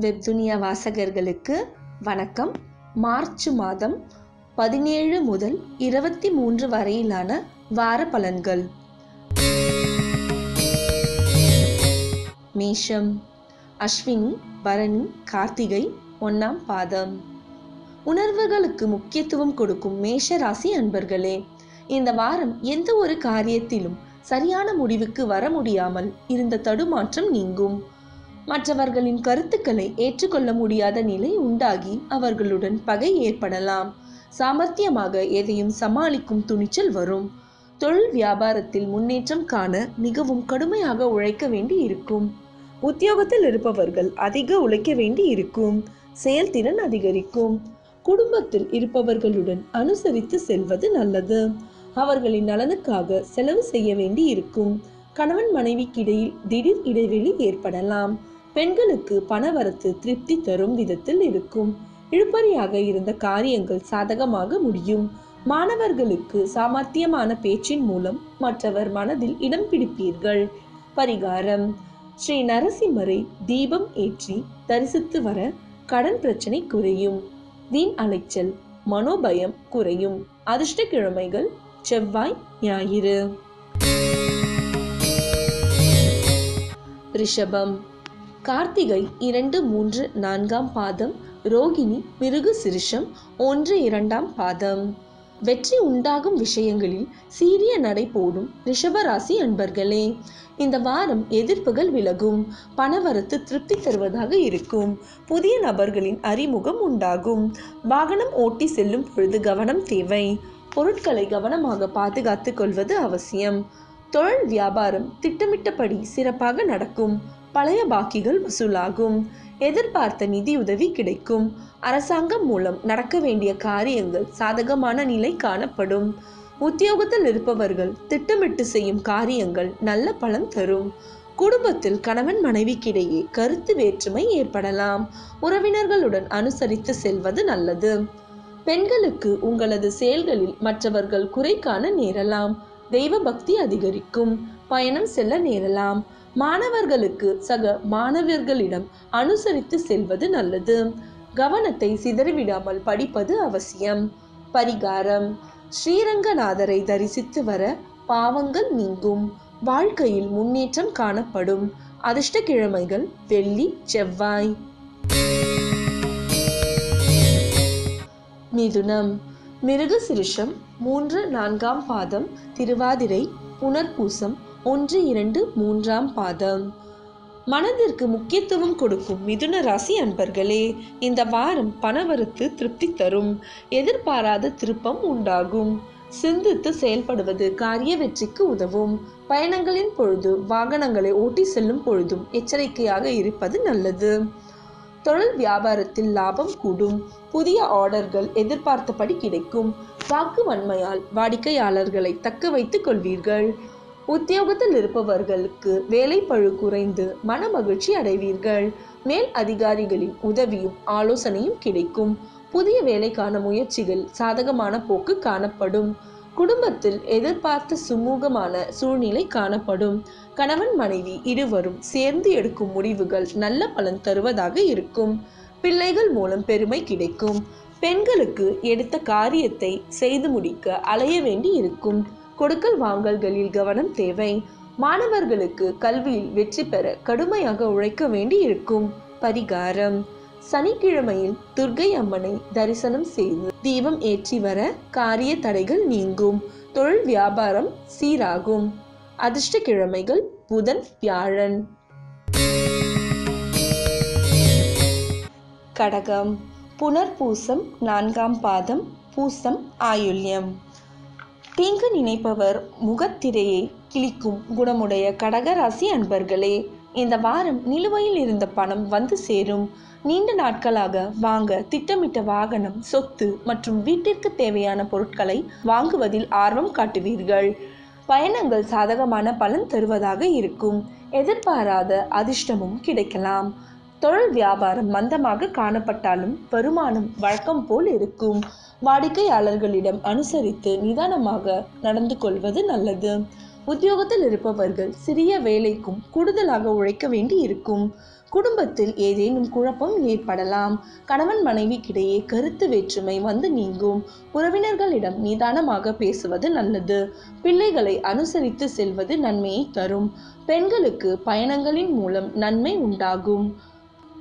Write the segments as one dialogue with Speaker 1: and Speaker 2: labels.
Speaker 1: வெப்துனியா வாசகர்களுக்கு வணக்கம். மார்ச் மாதம் பதினேழு முதல் இருபத்தி மூன்று வரையிலான வார பலன்கள். மேஷம். அஸ்வினி பரணி கார்த்திகை ஒன்னாம் பாதம். உணர்வுகளுக்கு முக்கியத்துவம் கொடுக்கும் மேஷ ராசி அன்பர்களே இந்த வாரம் எந்த ஒரு காரியத்திலும் சரியான முடிவுக்கு வர முடியாமல் இருந்த தடுமாற்றம் நீங்கும். மற்றவர்களின் கருத்துக்களை ஏற்றுக்கொள்ள முடியாத நிலை உண்டாகி அவர்களுடன் பகை ஏற்படலாம். சாமர்த்தியமாக எதையும் சமாளிக்கும் துணிச்சல் வரும். தொழில் வியாபாரத்தில் முன்னேற்றம் காண மிகவும் கடுமையாக உழைக்க வேண்டி இருக்கும் உத்தியோகத்தில் இருப்பவர்கள் அதிக உழைக்க வேண்டி இருக்கும் செயல்திறன் அதிகரிக்கும். குடும்பத்தில் இருப்பவர்களுடன் அனுசரித்து செல்வது நல்லது. அவர்களின் நலனுக்காக செலவு செய்ய வேண்டி இருக்கும் கணவன் மனைவிக்கிடையில் திடீர் இடைவெளி ஏற்படலாம். பெண்களுக்கு பணவரத்து திருப்தி தரும் விதத்தில் இருக்கும். இழுபறியாக இருந்த காரியங்கள் சாதகமாக முடியும். மாணவர்களுக்கு சாமர்த்தியமான பேச்சின் மூலம் மற்றவர் மனதில் இடம் பிடிப்பீர்கள். பரிகாரம். ஸ்ரீ நரசிம்மரை தீபம் ஏற்றி தரிசித்து வர கடன் பிரச்சனை குறையும். வீண் அலைச்சல் மனோபயம் குறையும். அதிர்ஷ்ட கிழமைகள் செவ்வாய் ஞாயிறு. ரிஷபம். கார்த்திகை இரண்டு மூன்று நான்காம் பாதம் ரோகிணி மிருகு சிரிஷம் ஒன்று இரண்டாம் பாதம். வெற்றி உண்டாகும் விஷயங்களில் சீரிய நடை போடும் ரிஷபராசி அன்பர்களே இந்த வாரம் எதிர்ப்புகள் விலகும் பணவரத்து திருப்தி தருவதாக இருக்கும் புதிய நபர்களின் அறிமுகம் உண்டாகும் வாகனம் ஓட்டி செல்லும் பொழுது கவனம் தேவை பொருட்களை கவனமாக பாதுகாத்து கொள்வது அவசியம் தொழில் வியாபாரம் திட்டமிட்டபடி சிறப்பாக நடக்கும் பழைய பாக்கிகள் வசூலாகும். எதிர்பார்த்த நிதியுதவி கிடைக்கும். அரசாங்கம் மூலம் நடக்க வேண்டிய காரியங்கள் சாதகமான நிலை காணப்படும். உத்தியோகத்தில் இருப்பவர்கள் திட்டமிட்டு செய்யும் காரியங்கள் நல்ல பலன் தரும். குடும்பத்தில் கணவன் மனைவிக்கிடையே கருத்து வேற்றுமை ஏற்படலாம். உறவினர்களுடன் அனுசரித்து செல்வது நல்லது. பெண்களுக்கு உங்களது செயல்களில் மற்றவர்கள் குறை காண நேரலாம். தெய்வ பக்தி அதிகரிக்கும். பயணம் செல்ல நேரலாம். மாணவர்களுக்கு சக மாணவர்களிடம் அனுசரித்து செல்வது நல்லது. கவனத்தை சிதறிவிடாமல் படிப்பது அவசியம். பரிகாரம். ஸ்ரீரங்கநாதரை தரிசித்து வர பாவங்கள் நீங்கும். வாழ்க்கையில் முன்னேற்றம் காணப்படும். அதிர்ஷ்ட கிழமைகள் வெள்ளி செவ்வாய். மிதுனம். மிருகசிருஷம் மூன்று நான்காம் பாதம் திருவாதிரை புனர்பூசம் ஒன்று இரண்டு மூன்றாம் பாதம். மனதிற்கு முக்கியத்துவம் கொடுக்கும் மிதுன ராசி அன்பர்களே இந்த வாரம் பணவரத்து திருப்தி தரும். எதிர்பாராத திருப்பம் உண்டாகும். சிந்தித்து செயல்படுவது காரிய வெற்றிக்கு உதவும். பயணங்களின் பொழுது வாகனங்களை ஓட்டி செல்லும் பொழுதும் எச்சரிக்கையாக இருப்பது நல்லது. தொழில் வியாபாரத்தில் லாபம் கூடும். புதிய ஆர்டர்கள் எதிர்பார்த்தபடி கிடைக்கும். வாக்கு வன்மையால் வாடிக்கையாளர்களை தக்க வைத்துக் கொள்வீர்கள். உத்தியோகத்தில் இருப்பவர்களுக்கு வேலை பழு குறைந்து மன மகிழ்ச்சி அடைவீர்கள். மேல் அதிகாரிகளின் உதவியும் ஆலோசனையும் கிடைக்கும். புதிய வேலைக்கான முயற்சிகள் சாதகமான போக்கு காணப்படும். குடும்பத்தில் எதிர்பார்த்த சுமூகமான சூழ்நிலை காணப்படும். கணவன் மனைவி இருவரும் சேர்ந்து எடுக்கும் முடிவுகள் நல்ல பலன் தருவதாக இருக்கும். பிள்ளைகள் மூலம் பெருமை கிடைக்கும். பெண்களுக்கு எடுத்த காரியத்தை செய்து முடிக்க அலைய வேண்டி இருக்கும் கொடுக்கல் வாங்கல்களில் கவனம் தேவை. மாணவர்களுக்கு கல்வியில் வெற்றி பெற கடுமையாக உழைக்க வேண்டி இருக்கும் பரிகாரம். சனிக்கிழமையில் துர்கை அம்மனை தரிசனம் செய்து தீபம் ஏற்றி வர காரிய தடைகள் நீங்கும். தொழில் வியாபாரம் சீராகும். அதிர்ஷ்ட கிழமைகள் புதன் வியாழன். கடகம். புனர்பூசம் நான்காம் பாதம் பூசம் ஆயுள்யம். தீங்கு நினைப்பவர் முகத்திரையை கிழிக்கும் குணமுடைய கடகராசி அன்பர்களே இந்த வாரம் நிலுவையில் இருந்த பணம் வந்து சேரும். நீண்ட நாட்களாக வாங்க திட்டமிட்ட வாகனம் சொத்து மற்றும் வீட்டிற்கு தேவையான பொருட்களை வாங்குவதில் ஆர்வம் காட்டுவீர்கள். பயணங்கள் சாதகமான பலன் தருவதாக இருக்கும். எதிர்பாராத அதிர்ஷ்டமும் கிடைக்கலாம். தொழில் வியாபாரம் மந்தமாக காணப்பட்டாலும் வருமானம் வழக்கம் போல் இருக்கும். வாடிக்கையாளர்களிடம் அனுசரித்து நிதானமாக நடந்து கொள்வது நல்லது. உத்தியோகத்தில் இருப்பவர்கள் சிறிய வேலைக்கும் கூடுதலாக உழைக்க வேண்டி இருக்கும். குடும்பத்தில் ஏதேனும் குழப்பம் ஏற்படலாம். கணவன் மனைவிக்கிடையே கருத்து வேற்றுமை வந்து நீங்கும். உறவினர்களிடம் நிதானமாக பேசுவது நல்லது. பிள்ளைகளை அனுசரித்து செல்வது நன்மையை தரும். பெண்களுக்கு பயணங்களின் மூலம் நன்மை உண்டாகும்.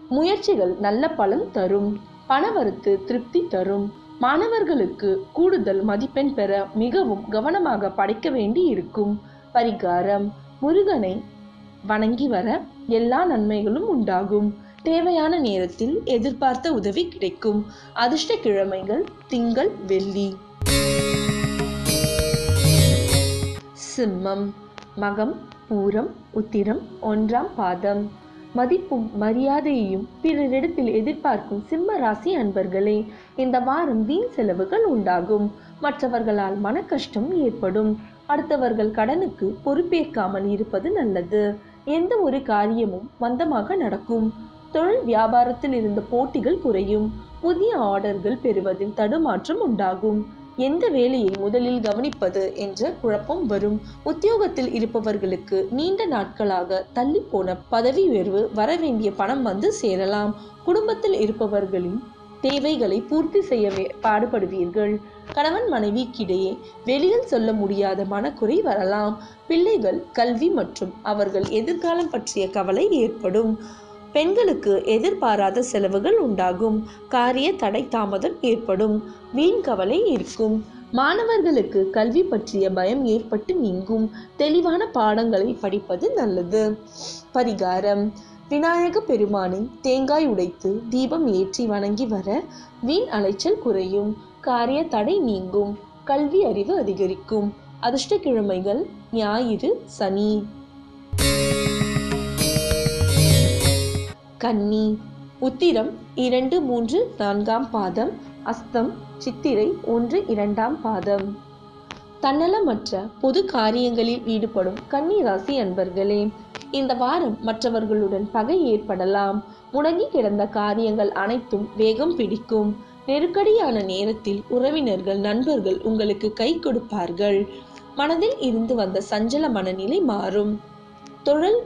Speaker 1: முயற்சிகள் நல்ல பலன் தரும். பணவரத்து திருப்தி தரும். மாணவர்களுக்கு கூடுதல் மதிப்பெண் பெற மிகவும் கவனமாக படைக்க வேண்டி இருக்கும். பரிகாரம். முருகனை வணங்கி வர எல்லா நன்மைகளும் உண்டாகும். தேவையான நேரத்தில் எதிர்பார்த்த உதவி கிடைக்கும். அதிர்ஷ்ட கிழமைகள் திங்கள் வெள்ளி. சிம்மம். மகம். பூரம். உத்திரம். ஒன்றாம் பாதம். மதிப்பும் மரியாதையையும் பிறரிடத்தில் எதிர்பார்க்கும் சிம்ம ராசி அன்பர்களே இந்த வாரம் வீண் செலவுகள் உண்டாகும். மற்றவர்களால் மனக்கஷ்டம் ஏற்படும். அடுத்தவர்கள் கடனுக்கு பொறுப்பேற்காமல் இருப்பது நல்லது. எந்த ஒரு காரியமும் மந்தமாக நடக்கும். தொழில் வியாபாரத்தில் இருந்த போட்டிகள் குறையும். புதிய ஆர்டர்கள் பெறுவதில் தடுமாற்றம் உண்டாகும். எந்த வேலையை முதலில் கவனிப்பது என்ற குழப்பம் வரும். உத்தியோகத்தில் இருப்பவர்களுக்கு நீண்ட நாட்களாக தள்ளி போன பதவி உயர்வு வரவேண்டிய பணம் வந்து சேரலாம். குடும்பத்தில் இருப்பவர்களின் தேவைகளை பூர்த்தி செய்ய வே- பாடுபடுவீர்கள். கணவன் மனைவிக்கிடையே வெளியில் சொல்ல முடியாத மனக்குறை வரலாம். பிள்ளைகள் கல்வி மற்றும் அவர்கள் எதிர்காலம் பற்றிய கவலை ஏற்படும். பெண்களுக்கு எதிர்பாராத செலவுகள் உண்டாகும். காரிய தடை தாமதம் ஏற்படும். வீண் கவலை இருக்கும். மாணவர்களுக்கு கல்வி பற்றிய பயம் ஏற்பட்டு நீங்கும். தெளிவான பாடங்களை படிப்பது நல்லது. பரிகாரம். விநாயக பெருமானை தேங்காய் உடைத்து தீபம் ஏற்றி வணங்கி வர வீண் அலைச்சல் குறையும். காரிய தடை நீங்கும். கல்வி அறிவு அதிகரிக்கும். அதிர்ஷ்ட கிழமைகள் ஞாயிறு சனி. கன்னி உத்திரம் இரண்டு மூன்று நான்காம் பாதம் அஸ்தம் சித்திரை ஒன்று இரண்டாம் பாதம். தன்னலமற்ற பொது காரியங்களில் ஈடுபடும் கன்னி ராசி அன்பர்களே இந்த வாரம் மற்றவர்களுடன் பகை ஏற்படலாம். முடங்கி கிடந்த காரியங்கள் அனைத்தும் வேகம் பிடிக்கும். நெருக்கடியான நேரத்தில் உறவினர்கள் நண்பர்கள் உங்களுக்கு கை கொடுப்பார்கள். மனதில் இருந்து வந்த சஞ்சல மனநிலை மாறும். தொழில்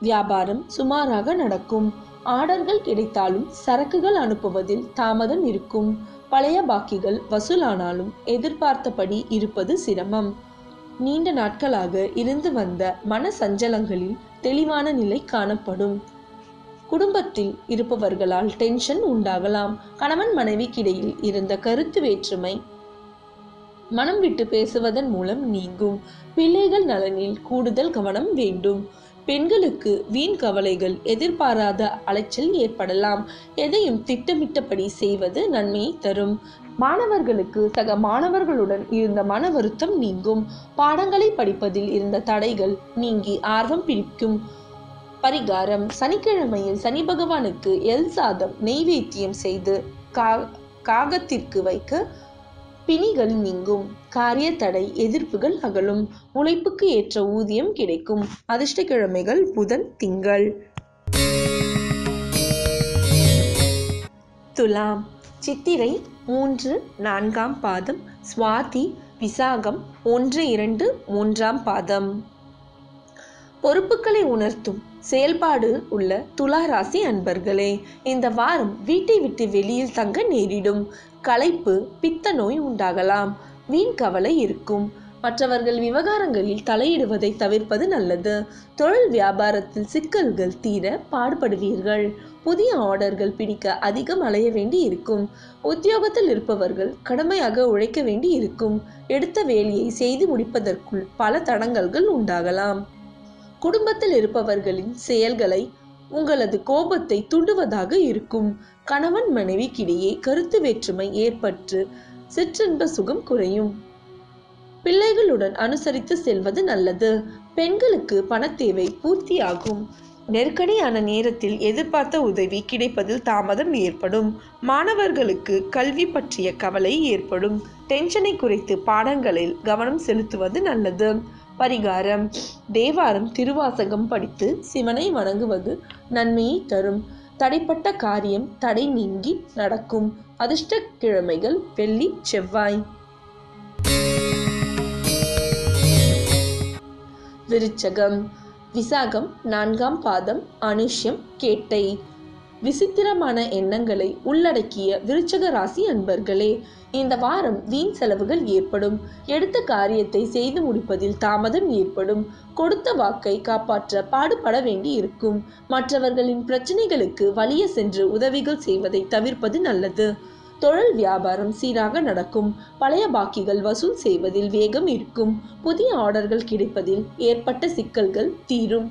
Speaker 1: வியாபாரம் சுமாராக நடக்கும். ஆர்டர்கள் கிடைத்தாலும் சரக்குகள் அனுப்புவதில் தாமதம் இருக்கும். பழைய பாக்கிகள் வசூலானாலும் எதிர்பார்த்தபடி இருப்பது சிரமம். நீண்ட நாட்களாக இருந்து வந்த மன சஞ்சலங்களில் தெளிவான நிலை காணப்படும். குடும்பத்தில் இருப்பவர்களால் டென்ஷன் உண்டாகலாம். கணவன் மனைவிக்கிடையில் இருந்த கருத்து வேற்றுமை மனம் விட்டு பேசுவதன் மூலம் நீங்கும். பிள்ளைகள் நலனில் கூடுதல் கவனம் வேண்டும். பெண்களுக்கு வீண் கவலைகள் எதிர்பாராத அலைச்சல் ஏற்படலாம். எதையும் திட்டமிட்டபடி செய்வது நன்மையை தரும். மாணவர்களுக்கு சக மாணவர்களுடன் இருந்த மன வருத்தம் நீங்கும். பாடங்களை படிப்பதில் இருந்த தடைகள் நீங்கி ஆர்வம் பிடிக்கும் பரிகாரம் சனிக்கிழமையில் சனி பகவானுக்கு எல் சாதம் நெய்வேத்தியம் செய்து கா காகத்திற்கு வைக்க பிணிகள் நீங்கும். காரிய தடை எதிர்ப்புகள் அகலும். உழைப்புக்கு ஏற்ற ஊதியம் கிடைக்கும். அதிர்ஷ்ட கிழமைகள் புதன் திங்கள். துலாம். சித்திரை மூன்று நான்காம் பாதம். சுவாதி விசாகம் ஒன்று இரண்டு மூன்றாம் பாதம். பொறுப்புகளை உணர்த்தும். செயல்பாடு உள்ள துலா ராசி அன்பர்களே இந்த வாரம் வீட்டை விட்டு வெளியில் தங்க நேரிடும். களைப்பு பித்த நோய் உண்டாகலாம். வீண் கவலை இருக்கும். மற்றவர்கள் விவகாரங்களில் தலையிடுவதை தவிர்ப்பது நல்லது. தொழில் வியாபாரத்தில் சிக்கல்கள் தீர பாடுபடுவீர்கள். புதிய ஆர்டர்கள் பிடிக்க அதிகம் அலைய வேண்டி இருக்கும் உத்தியோகத்தில் இருப்பவர்கள் கடமையாக உழைக்க வேண்டி இருக்கும் எடுத்த வேலையை செய்து முடிப்பதற்குள் பல தடங்கல்கள் உண்டாகலாம். குடும்பத்தில் இருப்பவர்களின் செயல்களை உங்களது கோபத்தை தூண்டுவதாக இருக்கும். கணவன் மனைவிக்கிடையே கருத்து வேற்றுமை ஏற்பட்டு சிற்றின்ப சுகம் குறையும். பிள்ளைகளுடன் அனுசரித்து செல்வது நல்லது. பெண்களுக்கு பணத்தேவை பூர்த்தியாகும். நெருக்கடியான நேரத்தில் எதிர்பார்த்த உதவி கிடைப்பதில் தாமதம் ஏற்படும். மாணவர்களுக்கு கல்வி பற்றிய கவலை ஏற்படும். டென்ஷனை குறைத்து பாடங்களில் கவனம் செலுத்துவது நல்லது. பரிகாரம். தேவாரம் திருவாசகம் படித்து சிவனை வணங்குவது நன்மையை தரும். தடைப்பட்ட காரியம் தடை நீங்கி நடக்கும். அதிர்ஷ்ட கிழமைகள் வெள்ளி செவ்வாய். விருச்சகம். விசாகம் நான்காம் பாதம் அனுஷ்யம் கேட்டை. விசித்திரமான எண்ணங்களை உள்ளடக்கிய விருச்சக ராசி அன்பர்களே இந்த வாரம் வீண் செலவுகள் ஏற்படும். எடுத்த காரியத்தை செய்து முடிப்பதில் தாமதம் ஏற்படும். கொடுத்த வாக்கை காப்பாற்ற பாடுபட வேண்டி இருக்கும் மற்றவர்களின் பிரச்சனைகளுக்கு வலிய சென்று உதவிகள் செய்வதை தவிர்ப்பது நல்லது. தொழில் வியாபாரம் சீராக நடக்கும். பழைய பாக்கிகள் வசூல் செய்வதில் வேகம் இருக்கும். புதிய ஆர்டர்கள் கிடைப்பதில் ஏற்பட்ட சிக்கல்கள் தீரும்.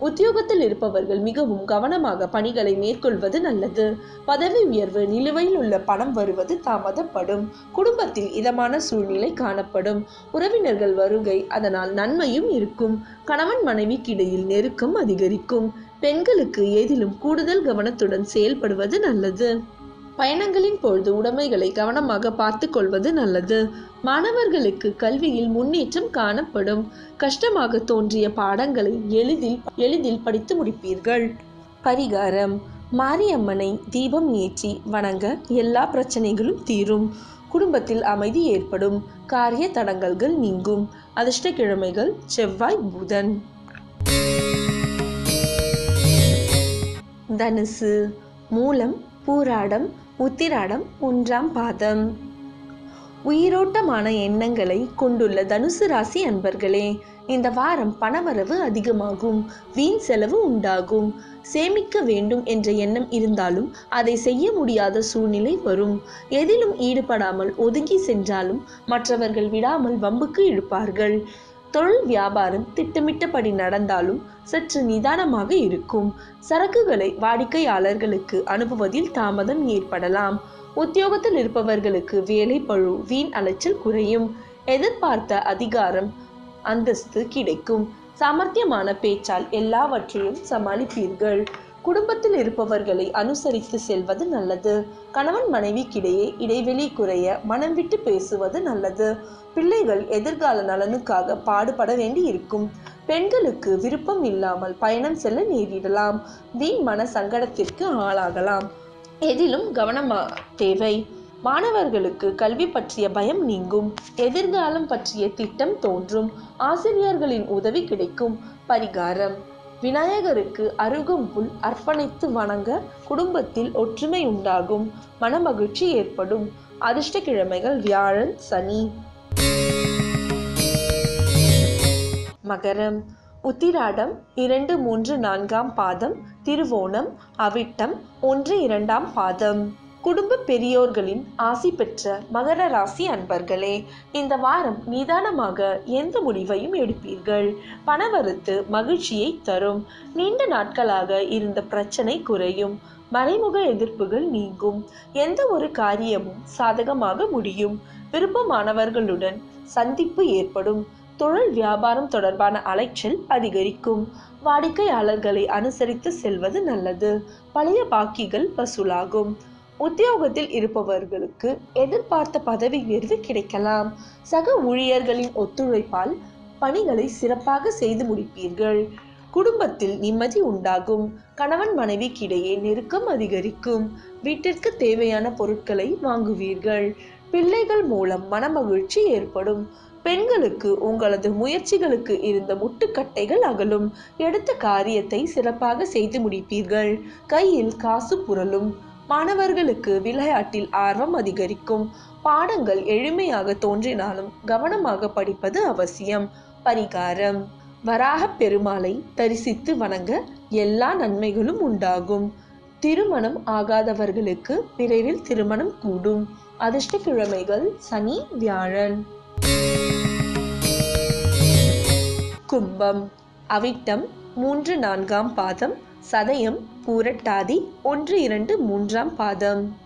Speaker 1: உத்தியோகத்தில் இருப்பவர்கள் மிகவும் கவனமாக பணிகளை மேற்கொள்வது நல்லது. பதவி உயர்வு நிலுவையில் உள்ள பணம் வருவது தாமதப்படும். குடும்பத்தில் இதமான சூழ்நிலை காணப்படும். உறவினர்கள் வருகை அதனால் நன்மையும் இருக்கும். கணவன் மனைவிக்கிடையில் நெருக்கம் அதிகரிக்கும். பெண்களுக்கு எதிலும் கூடுதல் கவனத்துடன் செயல்படுவது நல்லது. பயணங்களின் பொழுது உடைமைகளை கவனமாக பார்த்து கொள்வது நல்லது. மாணவர்களுக்கு கல்வியில் முன்னேற்றம் காணப்படும். கஷ்டமாக தோன்றிய பாடங்களை எளிதில் எளிதில் படித்து முடிப்பீர்கள். பரிகாரம். மாரியம்மனை தீபம் ஏற்றி வணங்க எல்லா பிரச்சனைகளும் தீரும். குடும்பத்தில் அமைதி ஏற்படும். காரிய தடங்கல்கள் நீங்கும். அதிர்ஷ்ட கிழமைகள் செவ்வாய் புதன். தனுசு. மூலம் பூராடம் உத்திராடம் ஒன்றாம் பாதம். உயிரோட்டமான எண்ணங்களை கொண்டுள்ள தனுசு ராசி அன்பர்களே இந்த வாரம் பணவரவு அதிகமாகும் வீண் செலவு உண்டாகும். சேமிக்க வேண்டும் என்ற எண்ணம் இருந்தாலும் அதை செய்ய முடியாத சூழ்நிலை வரும். எதிலும் ஈடுபடாமல் ஒதுங்கி சென்றாலும் மற்றவர்கள் விடாமல் வம்புக்கு இழுப்பார்கள். தொழில் வியாபாரம் திட்டமிட்டபடி நடந்தாலும் சற்று நிதானமாக இருக்கும். சரக்குகளை வாடிக்கையாளர்களுக்கு அனுப்புவதில் தாமதம் ஏற்படலாம். உத்தியோகத்தில் இருப்பவர்களுக்கு வேலை பழு வீண் அலைச்சல் குறையும். எதிர்பார்த்த அதிகாரம் அந்தஸ்து கிடைக்கும். சாமர்த்தியமான பேச்சால் எல்லாவற்றையும் சமாளிப்பீர்கள். குடும்பத்தில் இருப்பவர்களை அனுசரித்து செல்வது நல்லது. கணவன் மனைவிக்கிடையே இடைவெளி குறைய மனம் விட்டு பேசுவது நல்லது. பிள்ளைகள் எதிர்கால நலனுக்காக பாடுபட வேண்டி இருக்கும் பெண்களுக்கு விருப்பம் இல்லாமல் பயணம் செல்ல நேரிடலாம். வீண் மன சங்கடத்திற்கு ஆளாகலாம். எதிலும் கவனமா தேவை. மாணவர்களுக்கு கல்வி பற்றிய பயம் நீங்கும். எதிர்காலம் பற்றிய திட்டம் தோன்றும். ஆசிரியர்களின் உதவி கிடைக்கும். பரிகாரம். விநாயகருக்கு அருகம்புல் அர்ப்பணித்து வணங்க குடும்பத்தில் ஒற்றுமை உண்டாகும். மனமகிழ்ச்சி ஏற்படும். அதிர்ஷ்ட கிழமைகள் வியாழன் சனி. மகரம். உத்திராடம் இரண்டு மூன்று நான்காம் பாதம். திருவோணம். அவிட்டம் ஒன்று இரண்டாம் பாதம். குடும்ப பெரியோர்களின் ஆசி பெற்ற மகர ராசி அன்பர்களே இந்த வாரம் நிதானமாக எந்த முடிவையும் எடுப்பீர்கள். பணவரத்து மகிழ்ச்சியை தரும். நீண்ட நாட்களாக இருந்த பிரச்சனை குறையும். மறைமுக எதிர்ப்புகள் நீங்கும். எந்த ஒரு காரியமும் சாதகமாக முடியும். விருப்பமானவர்களுடன் சந்திப்பு ஏற்படும். தொழில் வியாபாரம் தொடர்பான அலைச்சல் அதிகரிக்கும். வாடிக்கையாளர்களை அனுசரித்து செல்வது நல்லது. பழைய பாக்கிகள் வசூலாகும். உத்தியோகத்தில் இருப்பவர்களுக்கு எதிர்பார்த்த பதவி உயர்வு கிடைக்கலாம். சக ஊழியர்களின் ஒத்துழைப்பால் பணிகளை சிறப்பாக செய்து முடிப்பீர்கள். குடும்பத்தில் நிம்மதி உண்டாகும். கணவன் மனைவிக்கிடையே நெருக்கம் அதிகரிக்கும். வீட்டிற்கு தேவையான பொருட்களை வாங்குவீர்கள். பிள்ளைகள் மூலம் மனமகிழ்ச்சி ஏற்படும். பெண்களுக்கு உங்களது முயற்சிகளுக்கு இருந்த முட்டுக்கட்டைகள் அகலும். எடுத்த காரியத்தை சிறப்பாக செய்து முடிப்பீர்கள். கையில் காசு புரளும். மாணவர்களுக்கு விளையாட்டில் ஆர்வம் அதிகரிக்கும். பாடங்கள் எளிமையாக தோன்றினாலும் கவனமாக படிப்பது அவசியம். பரிகாரம். வராக பெருமாளை தரிசித்து வணங்க எல்லா நன்மைகளும் உண்டாகும். திருமணம் ஆகாதவர்களுக்கு விரைவில் திருமணம் கூடும். அதிர்ஷ்ட கிழமைகள் சனி வியாழன். கும்பம். அவிட்டம் மூன்று நான்காம் பாதம் சதயம் பூரட்டாதி ஒன்று இரண்டு மூன்றாம் பாதம்.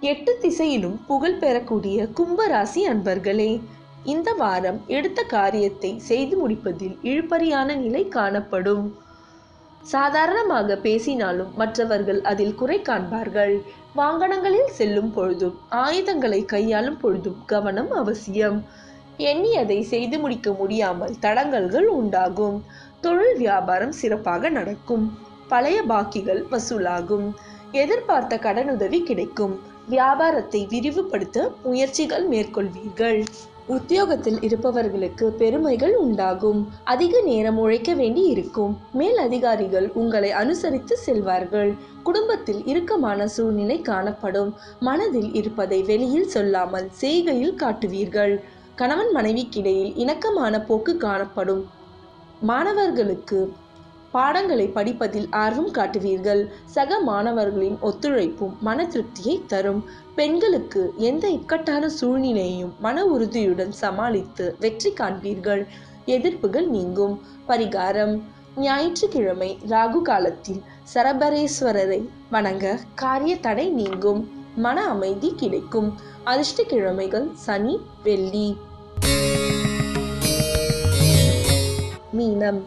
Speaker 1: எட்டு திசையிலும் புகழ் பெறக்கூடிய கும்பராசி அன்பர்களே இந்த வாரம் எடுத்த காரியத்தை செய்து முடிப்பதில் இழுபறியான நிலை காணப்படும். சாதாரணமாக பேசினாலும் மற்றவர்கள் அதில் குறை காண்பார்கள். வாகனங்களில் செல்லும் பொழுதும் ஆயுதங்களை கையாளும் பொழுதும் கவனம் அவசியம். எண்ணியதை செய்து முடிக்க முடியாமல் தடங்கல்கள் உண்டாகும். தொழில் வியாபாரம் சிறப்பாக நடக்கும். பழைய பாக்கிகள் வசூலாகும். எதிர்பார்த்த கடனுதவி கிடைக்கும். வியாபாரத்தை விரிவுபடுத்த முயற்சிகள் மேற்கொள்வீர்கள். உத்தியோகத்தில் இருப்பவர்களுக்கு பெருமைகள் உண்டாகும். அதிக நேரம் உழைக்க வேண்டி இருக்கும். மேல் அதிகாரிகள் உங்களை அனுசரித்து செல்வார்கள். குடும்பத்தில் இறுக்கமான சூழ்நிலை காணப்படும். மனதில் இருப்பதை வெளியில் சொல்லாமல் செய்கையில் காட்டுவீர்கள். கணவன் மனைவிக்கிடையில் இணக்கமான போக்கு காணப்படும். மாணவர்களுக்கு பாடங்களை படிப்பதில் ஆர்வம் காட்டுவீர்கள். சக மாணவர்களின் ஒத்துழைப்பும் மன திருப்தியை தரும். பெண்களுக்கு எந்த இக்கட்டான சூழ்நிலையையும் மன உறுதியுடன் சமாளித்து வெற்றி காண்பீர்கள். எதிர்ப்புகள் நீங்கும். பரிகாரம். ஞாயிற்றுக்கிழமை ராகு காலத்தில் சரபரேஸ்வரரை வணங்க காரிய தடை நீங்கும். மன அமைதி கிடைக்கும். அதிர்ஷ்ட கிழமைகள் சனி வெள்ளி. மீனம்.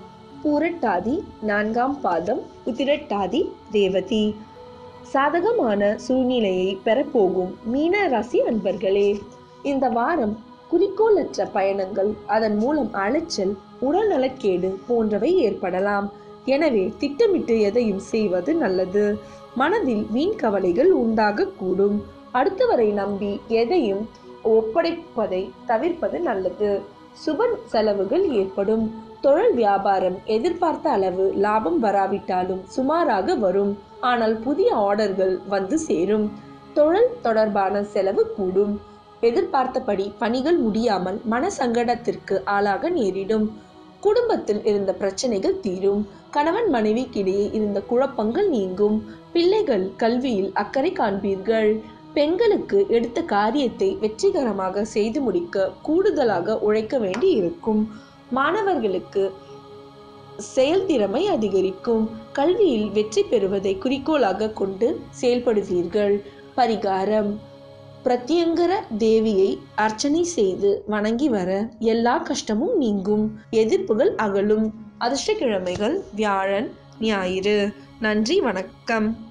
Speaker 1: பூரட்டாதி நான்காம் பாதம் உத்திரட்டாதி ரேவதி. சாதகமான சூழ்நிலையை பெறப்போகும் மீன ராசி அன்பர்களே இந்த வாரம் குறிக்கோளற்ற பயணங்கள் அதன் மூலம் அலைச்சல் உடல்நலக்கேடு போன்றவை ஏற்படலாம். எனவே திட்டமிட்டு எதையும் செய்வது நல்லது. மனதில் வீண் கவலைகள் உண்டாகக்கூடும். அடுத்தவரை நம்பி எதையும் ஒப்படைப்பதை தவிர்ப்பது நல்லது. சுப செலவுகள் ஏற்படும். தொழில் வியாபாரம் எதிர்பார்த்த அளவு லாபம் வராவிட்டாலும் சுமாராக வரும். ஆனால் புதிய ஆர்டர்கள் வந்து சேரும். தொழில் தொடர்பான செலவு கூடும். எதிர்பார்த்தபடி பணிகள் முடியாமல் மன சங்கடத்திற்கு ஆளாக நேரிடும். குடும்பத்தில் இருந்த பிரச்சனைகள் தீரும். கணவன் மனைவிக்கிடையே இருந்த குழப்பங்கள் நீங்கும். பிள்ளைகள் கல்வியில் அக்கறை காண்பீர்கள். பெண்களுக்கு எடுத்த காரியத்தை வெற்றிகரமாக செய்து முடிக்க கூடுதலாக உழைக்க வேண்டி இருக்கும் மாணவர்களுக்கு செயல்திறமை அதிகரிக்கும். கல்வியில் வெற்றி பெறுவதை குறிக்கோளாக கொண்டு செயல்படுவீர்கள். பரிகாரம். பிரத்யங்கர தேவியை அர்ச்சனை செய்து வணங்கி வர எல்லா கஷ்டமும் நீங்கும். எதிர்ப்புகள் அகலும். அதிர்ஷ்டக்கிழமைகள் வியாழன் ஞாயிறு. நன்றி வணக்கம்.